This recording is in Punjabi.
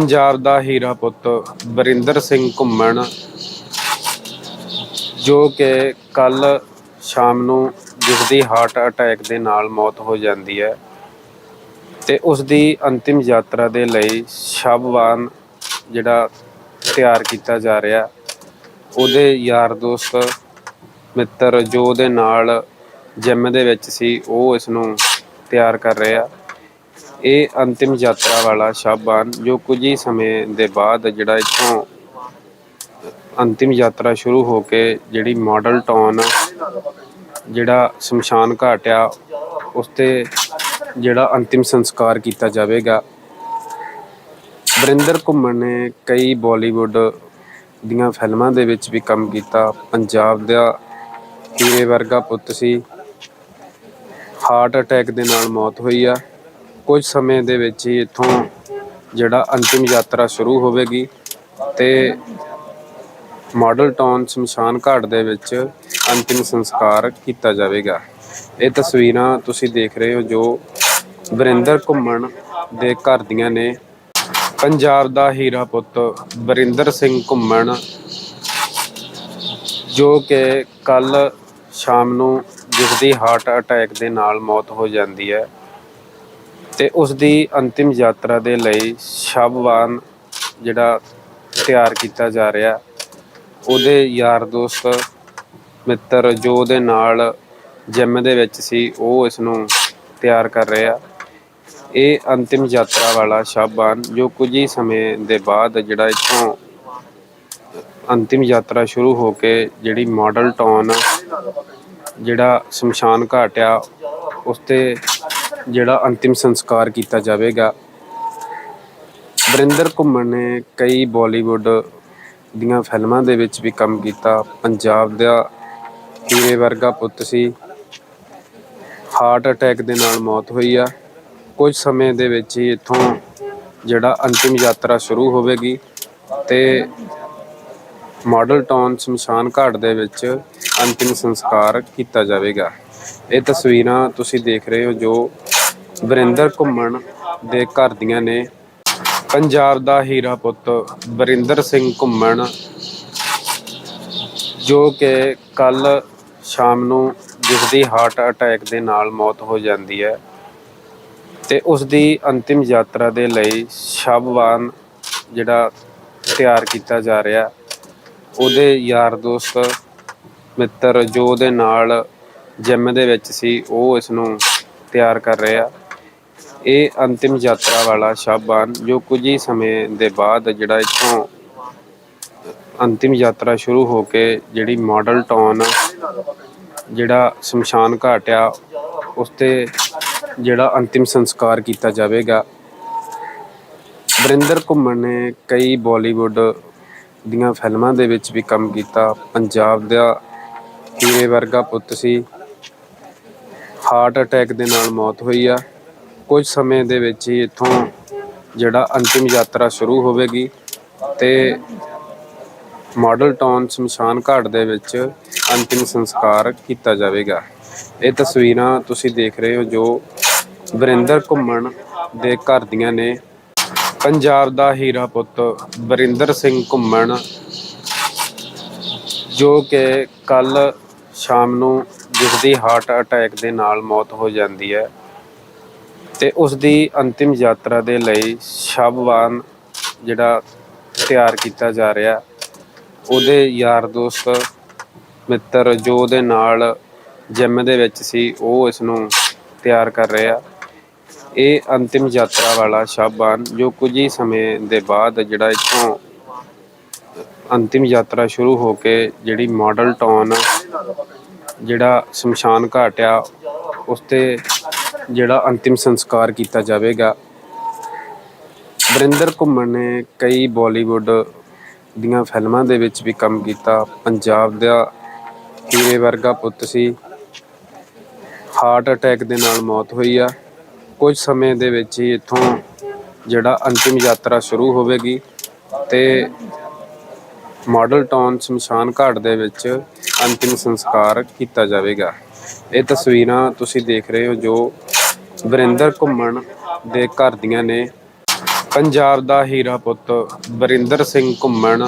ਪੰਜਾਬ ਦਾ ਹੀਰਾ ਪੁੱਤ ਬਰਿੰਦਰ ਸਿੰਘ ਘੁੰਮਣ, ਜੋ ਕਿ ਕੱਲ ਸ਼ਾਮ ਨੂੰ ਜਿਸ ਦੀ ਹਾਰਟ ਅਟੈਕ ਦੇ ਨਾਲ ਮੌਤ ਹੋ ਜਾਂਦੀ ਹੈ ਤੇ ਉਸ ਦੀ ਅੰਤਿਮ ਯਾਤਰਾ ਦੇ ਲਈ ਸ਼ਬਵਾਨ ਜਿਹੜਾ ਤਿਆਰ ਕੀਤਾ ਜਾ ਰਿਹਾ, ਉਹਦੇ ਯਾਰ ਦੋਸਤ ਮਿੱਤਰ ਜੋ ਉਹਦੇ ਨਾਲ ਜਿਮ ਦੇ ਵਿੱਚ ਸੀ, ਉਹ ਇਸ ਨੂੰ ਤਿਆਰ ਕਰ ਰਹੇ। ਆ ਇਹ ਅੰਤਿਮ ਯਾਤਰਾ ਵਾਲਾ ਸ਼ਾਬਾਨ ਜੋ ਕੁਝ ਹੀ ਸਮੇਂ ਦੇ ਬਾਅਦ ਜਿਹੜਾ ਇੱਥੋਂ ਅੰਤਿਮ ਯਾਤਰਾ ਸ਼ੁਰੂ ਹੋ ਕੇ ਜਿਹੜੀ ਮਾਡਲ ਟਾਊਨ ਜਿਹੜਾ ਸ਼ਮਸ਼ਾਨ ਘਾਟ ਆ, ਉਸ ਤੇ ਜਿਹੜਾ ਅੰਤਿਮ ਸੰਸਕਾਰ ਕੀਤਾ ਜਾਵੇਗਾ। ਵਰਿੰਦਰ ਘੁੰਮਣ ਨੇ ਕਈ ਬਾਲੀਵੁੱਡ ਦੀਆਂ ਫਿਲਮਾਂ ਦੇ ਵਿੱਚ ਵੀ ਕੰਮ ਕੀਤਾ। ਪੰਜਾਬ ਦਾ ਪੀਰੇ ਵਰਗਾ ਪੁੱਤ ਸੀ। ਹਾਰਟ ਅਟੈਕ ਦੇ ਨਾਲ ਮੌਤ ਹੋਈ ਆ। ਕੁਝ ਸਮੇਂ ਦੇ ਵਿੱਚ ਹੀ ਇੱਥੋਂ ਜਿਹੜਾ ਅੰਤਿਮ ਯਾਤਰਾ ਸ਼ੁਰੂ ਹੋਵੇਗੀ ਤੇ ਮਾਡਲ ਟਾਊਨ ਸ਼ਮਸ਼ਾਨ ਘਾਟ ਦੇ ਵਿੱਚ ਅੰਤਿਮ ਸੰਸਕਾਰ ਕੀਤਾ ਜਾਵੇਗਾ। ਇਹ ਤਸਵੀਰਾਂ ਤੁਸੀਂ ਦੇਖ ਰਹੇ ਹੋ ਜੋ ਵਰਿੰਦਰ ਘੁੰਮਣ ਦੇ ਘਰ ਦੀਆਂ ਨੇ। ਪੰਜਾਬ ਦਾ ਹੀਰਾ ਪੁੱਤ ਵਰਿੰਦਰ ਸਿੰਘ ਘੁੰਮਣ, ਜੋ ਕਿ ਕੱਲ ਸ਼ਾਮ ਨੂੰ ਜਿਸ ਦੀ ਹਾਰਟ ਅਟੈਕ ਦੇ ਨਾਲ ਮੌਤ ਹੋ ਜਾਂਦੀ ਹੈ। ਤੇ ਉਸ ਦੀ ਅੰਤਿਮ ਯਾਤਰਾ ਦੇ ਲਈ ਸ਼ਬਵਾਨ ਜਿਹੜਾ ਤਿਆਰ ਕੀਤਾ ਜਾ ਰਿਹਾ, ਉਹਦੇ ਯਾਰ ਦੋਸਤ ਮਿੱਤਰ ਜੋ ਉਹਦੇ ਨਾਲ ਜਿਮ ਦੇ ਵਿੱਚ ਸੀ, ਉਹ ਇਸ ਨੂੰ ਤਿਆਰ ਕਰ ਰਹੇ ਆ। ਇਹ ਅੰਤਿਮ ਯਾਤਰਾ ਵਾਲਾ ਸ਼ਾਬਾਨ ਜੋ ਕੁਝ ਹੀ ਸਮੇਂ ਦੇ ਬਾਅਦ ਜਿਹੜਾ ਇੱਥੋਂ ਅੰਤਿਮ ਯਾਤਰਾ ਸ਼ੁਰੂ ਹੋ ਕੇ ਜਿਹੜੀ ਮਾਡਲ ਟਾਊਨ ਜਿਹੜਾ ਸ਼ਮਸ਼ਾਨ ਘਾਟ ਆ, ਉਸ ਤੇ ਜਿਹੜਾ ਅੰਤਿਮ ਸੰਸਕਾਰ ਕੀਤਾ ਜਾਵੇਗਾ। ਵਰਿੰਦਰ ਘੁੰਮਣ ਨੇ ਕਈ ਬਾਲੀਵੁੱਡ ਦੀਆਂ ਫਿਲਮਾਂ ਦੇ ਵਿੱਚ ਵੀ ਕੰਮ ਕੀਤਾ। ਪੰਜਾਬ ਦਾ ਹੀਰੇ ਵਰਗਾ ਪੁੱਤ ਸੀ। ਹਾਰਟ ਅਟੈਕ ਦੇ ਨਾਲ ਮੌਤ ਹੋਈ ਆ। ਕੁਝ ਸਮੇਂ ਦੇ ਵਿੱਚ ਹੀ ਇੱਥੋਂ ਜਿਹੜਾ ਅੰਤਿਮ ਯਾਤਰਾ ਸ਼ੁਰੂ ਹੋਵੇਗੀ ਤੇ ਮਾਡਲ ਟਾਊਨ ਸ਼ਮਸ਼ਾਨ ਘਾਟ ਦੇ ਵਿੱਚ ਅੰਤਿਮ ਸੰਸਕਾਰ ਕੀਤਾ ਜਾਵੇਗਾ। ਇਹ ਤਸਵੀਰਾਂ ਤੁਸੀਂ ਦੇਖ ਰਹੇ ਹੋ ਜੋ ਵਰਿੰਦਰ ਘੁੰਮਣ ਦੇ ਘਰ ਦੀਆਂ ਨੇ। ਪੰਜਾਬ ਦਾ ਹੀਰਾ ਪੁੱਤ ਵਰਿੰਦਰ ਸਿੰਘ ਘੁੰਮਣ, ਜੋ ਕਿ ਕੱਲ ਸ਼ਾਮ ਨੂੰ ਜਿਸ ਦੀ ਹਾਰਟ ਅਟੈਕ ਦੇ ਨਾਲ ਮੌਤ ਹੋ ਜਾਂਦੀ ਹੈ ਤੇ ਉਸ ਦੀ ਅੰਤਿਮ ਯਾਤਰਾ ਦੇ ਲਈ ਸ਼ਬਵਾਨ ਜਿਹੜਾ ਤਿਆਰ ਕੀਤਾ ਜਾ ਰਿਹਾ। ਉਹਦੇ ਯਾਰ ਦੋਸਤ ਮਿੱਤਰ ਜੋ ਉਹਦੇ ਨਾਲ ਜਿਮ ਦੇ ਵਿੱਚ ਸੀ, ਉਹ ਇਸ ਨੂੰ ਤਿਆਰ ਕਰ ਰਹੇ ਆ। ਇਹ ਅੰਤਿਮ ਯਾਤਰਾ ਵਾਲਾ ਸ਼ਾਬਾਨ ਜੋ ਕੁਝ ਹੀ ਸਮੇਂ ਦੇ ਬਾਅਦ ਜਿਹੜਾ ਇੱਥੋਂ ਅੰਤਿਮ ਯਾਤਰਾ ਸ਼ੁਰੂ ਹੋ ਕੇ ਜਿਹੜੀ ਮਾਡਲ ਟਾਊਨ, ਜਿਹੜਾ ਸ਼ਮਸ਼ਾਨ ਘਾਟ ਆ ਉਸ ਤੇ ਜਿਹੜਾ ਅੰਤਿਮ ਸੰਸਕਾਰ ਕੀਤਾ ਜਾਵੇਗਾ। ਵਰਿੰਦਰ ਘੁੰਮਣ ਨੇ ਕਈ ਬਾਲੀਵੁੱਡ ਦੀਆਂ ਫਿਲਮਾਂ ਦੇ ਵਿੱਚ ਵੀ ਕੰਮ ਕੀਤਾ। ਪੰਜਾਬ ਦਾ ਹੀਰੇ ਵਰਗਾ ਪੁੱਤ ਸੀ। ਹਾਰਟ ਅਟੈਕ ਦੇ ਨਾਲ ਮੌਤ ਹੋਈ ਆ। ਕੁਝ ਸਮੇਂ ਦੇ ਵਿੱਚ ਹੀ ਇੱਥੋਂ ਜਿਹੜਾ ਅੰਤਿਮ ਯਾਤਰਾ ਸ਼ੁਰੂ ਹੋਵੇਗੀ ਤੇ ਮਾਡਲ ਟਾਊਨ ਸ਼ਮਸ਼ਾਨ ਘਾਟ ਦੇ ਵਿੱਚ ਅੰਤਿਮ ਸੰਸਕਾਰ ਕੀਤਾ ਜਾਵੇਗਾ। ਇਹ ਤਸਵੀਰਾਂ ਤੁਸੀਂ ਦੇਖ ਰਹੇ ਹੋ ਜੋ ਵਰਿੰਦਰ ਘੁੰਮਣ ਦੇ ਘਰ ਦੀਆਂ ਨੇ। ਪੰਜਾਬ ਦਾ ਹੀਰਾ ਪੁੱਤ ਵਰਿੰਦਰ ਸਿੰਘ ਘੁੰਮਣ, ਜੋ ਕਿ ਕੱਲ ਸ਼ਾਮ ਨੂੰ ਜਿਸ ਦੀ ਹਾਰਟ ਅਟੈਕ ਦੇ ਨਾਲ ਮੌਤ ਹੋ ਜਾਂਦੀ ਹੈ ਤੇ ਉਸ ਦੀ ਅੰਤਿਮ ਯਾਤਰਾ ਦੇ ਲਈ ਸ਼ਬਵਾਨ ਜਿਹੜਾ ਤਿਆਰ ਕੀਤਾ ਜਾ ਰਿਹਾ, ਉਹਦੇ ਯਾਰ ਦੋਸਤ ਮਿੱਤਰ ਜੋ ਉਹਦੇ ਨਾਲ ਜਿਮ ਦੇ ਵਿੱਚ ਸੀ, ਉਹ ਇਸ ਨੂੰ ਤਿਆਰ ਕਰ ਰਹੇ। ਆ ਇਹ ਅੰਤਿਮ ਯਾਤਰਾ ਵਾਲਾ ਸ਼ਾਬਾਨ ਜੋ ਕੁਝ ਹੀ ਸਮੇਂ ਦੇ ਬਾਅਦ ਜਿਹੜਾ ਇੱਥੋਂ ਅੰਤਿਮ ਯਾਤਰਾ ਸ਼ੁਰੂ ਹੋ ਕੇ ਜਿਹੜੀ ਮਾਡਲ ਟਾਊਨ, ਜਿਹੜਾ ਸ਼ਮਸ਼ਾਨ ਘਾਟ ਆ, ਉਸ ਤੇ ਜਿਹੜਾ ਅੰਤਿਮ ਸੰਸਕਾਰ ਕੀਤਾ ਜਾਵੇਗਾ। ਵਰਿੰਦਰ ਘੁੰਮਣ ਨੇ ਕਈ ਬਾਲੀਵੁੱਡ ਦੀਆਂ ਫਿਲਮਾਂ ਦੇ ਵਿੱਚ ਵੀ ਕੰਮ ਕੀਤਾ। ਪੰਜਾਬ ਦਾ ਹੀਰੇ ਵਰਗਾ ਪੁੱਤ ਸੀ। ਹਾਰਟ ਅਟੈਕ ਦੇ ਨਾਲ ਮੌਤ ਹੋਈ ਆ। ਕੁਝ ਸਮੇਂ ਦੇ ਵਿੱਚ ਹੀ ਇੱਥੋਂ ਜਿਹੜਾ ਅੰਤਿਮ ਯਾਤਰਾ ਸ਼ੁਰੂ ਹੋਵੇਗੀ ਤੇ ਮਾਡਲ ਟਾਊਨ ਸ਼ਮਸ਼ਾਨ ਘਾਟ ਦੇ ਵਿੱਚ ਅੰਤਿਮ ਸੰਸਕਾਰ ਕੀਤਾ ਜਾਵੇਗਾ। ਇਹ ਤਸਵੀਰਾਂ ਤੁਸੀਂ ਦੇਖ ਰਹੇ ਹੋ ਜੋ ਵਰਿੰਦਰ ਘੁੰਮਣ ਦੇ ਘਰ ਦੀਆਂ ਨੇ। ਪੰਜਾਬ ਦਾ ਹੀਰਾ ਪੁੱਤ ਵਰਿੰਦਰ ਸਿੰਘ ਘੁੰਮਣ